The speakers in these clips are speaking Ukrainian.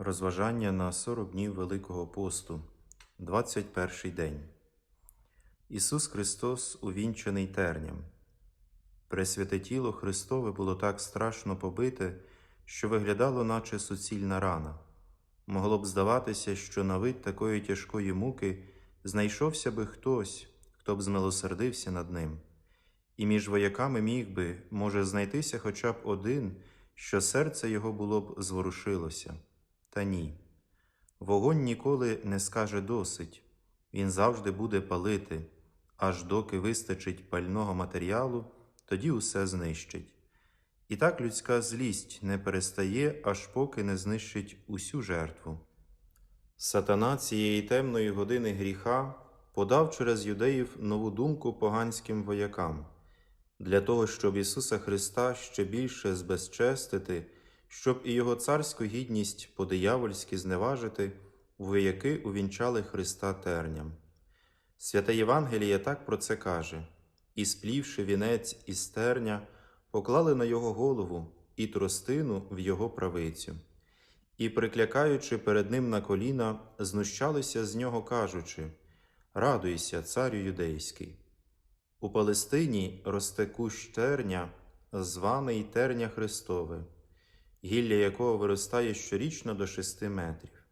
Розважання на 40 днів Великого посту, 21 день. Ісус Христос увінчений терням. Пресвяте тіло Христове було так страшно побите, що виглядало, наче суцільна рана. Могло б здаватися, що на вид такої тяжкої муки знайшовся би хтось, хто б змилосердився над ним. І між вояками міг би, може, знайтися хоча б один, що серце його було б зворушилося. Та ні. Вогонь ніколи не скаже досить, він завжди буде палити, аж доки вистачить пального матеріалу, тоді усе знищить. І так людська злість не перестає, аж поки не знищить усю жертву. Сатана цієї темної години гріха подав через юдеїв нову думку поганським воякам, для того, щоб Ісуса Христа ще більше збезчестити, щоб і Його царську гідність по-диявольськи зневажити, вояки увінчали Христа терням. Святе Євангеліє так про це каже: і сплівши вінець із терня, поклали на його голову і тростину в його правицю, і, приклякаючи перед ним на коліна, знущалися з нього, кажучи: Радуйся, царю юдейський. У Палестині росте кущ терня, званий терня Христове, гілля якого виростає щорічно до шести метрів.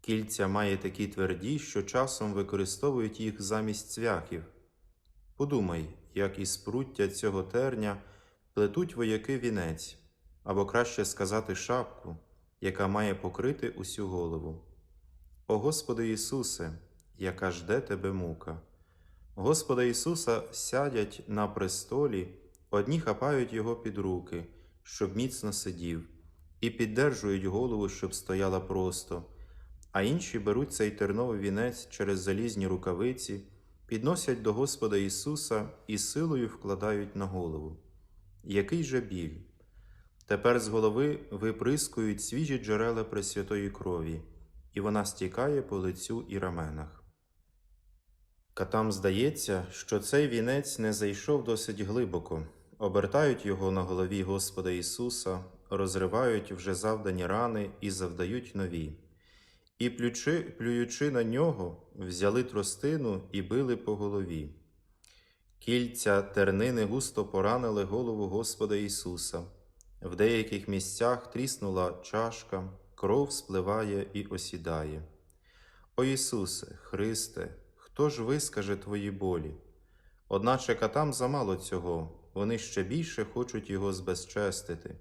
Кільця має такі тверді, що часом використовують їх замість цвяхів. Подумай, як із пруття цього терня плетуть вояки вінець, або краще сказати шапку, яка має покрити усю голову. О Господи Ісусе, яка жде тебе мука! Господа Ісуса сядять на престолі, одні хапають Його під руки, щоб міцно сидів, і піддержують голову, щоб стояла просто, а інші беруть цей терновий вінець через залізні рукавиці, підносять до Господа Ісуса і силою вкладають на голову. Який же біль! Тепер з голови виприскують свіжі джерела Пресвятої крові, і вона стікає по лицю і раменах. Катам здається, що цей вінець не зайшов досить глибоко, обертають його на голові Господа Ісуса, розривають вже завдані рани і завдають нові. І, плючи, плюючи на нього, взяли тростину і били по голові. Кільця тернини густо поранили голову Господа Ісуса. В деяких місцях тріснула чашка, кров спливає і осідає. О Ісусе, Христе, хто ж вискаже твої болі? Одначе катам замало цього, вони ще більше хочуть його збезчестити.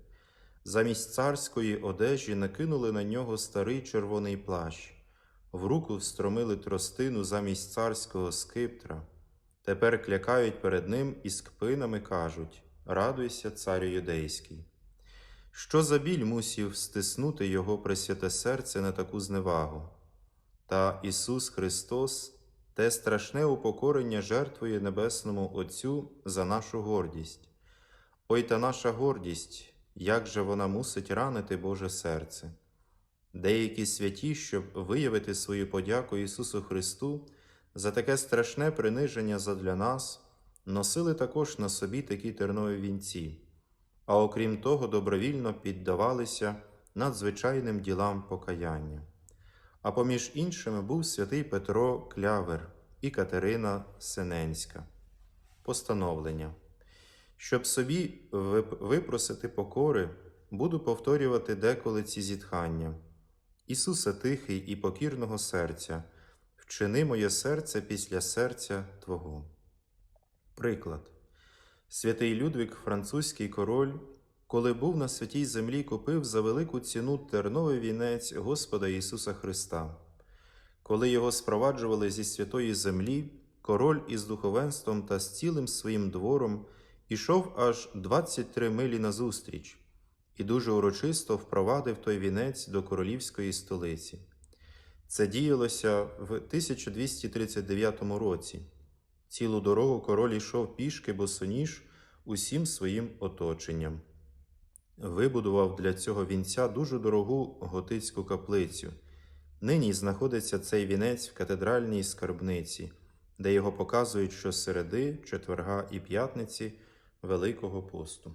Замість царської одежі накинули на нього старий червоний плащ, в руку встромили тростину замість царського скиптра. Тепер клякають перед ним і з кпинами кажуть Радуйся, царю юдейський. Що за біль мусів стиснути його пресвяте серце на таку зневагу? Та Ісус Христос те страшне упокорення жертвує Небесному Отцю за нашу гордість. Ой та наша гордість, як же вона мусить ранити Боже серце. Деякі святі, щоб виявити свою подяку Ісусу Христу за таке страшне приниження задля нас, носили також на собі такі тернові вінці, а окрім того, добровільно піддавалися надзвичайним ділам покаяння. А поміж іншими був святий Петро Клявер і Катерина Сененська. Постановлення. Щоб собі випросити покори, буду повторювати деколи ці зітхання. Ісусе тихий і покірного серця, вчини моє серце після серця Твого. Приклад. Святий Людвік, французький король, коли був на святій землі, купив за велику ціну терновий вінець Господа Ісуса Христа. Коли його спроваджували зі святої землі, король із духовенством та з цілим своїм двором ішов аж 23 милі назустріч і дуже урочисто впровадив той вінець до королівської столиці. Це діялося в 1239 році. Цілу дорогу король йшов пішки босоніж усім своїм оточенням. Вибудував для цього вінця дуже дорогу готицьку каплицю. Нині знаходиться цей вінець в катедральній скарбниці, де його показують щосереди, четверга і п'ятниці Великого посту.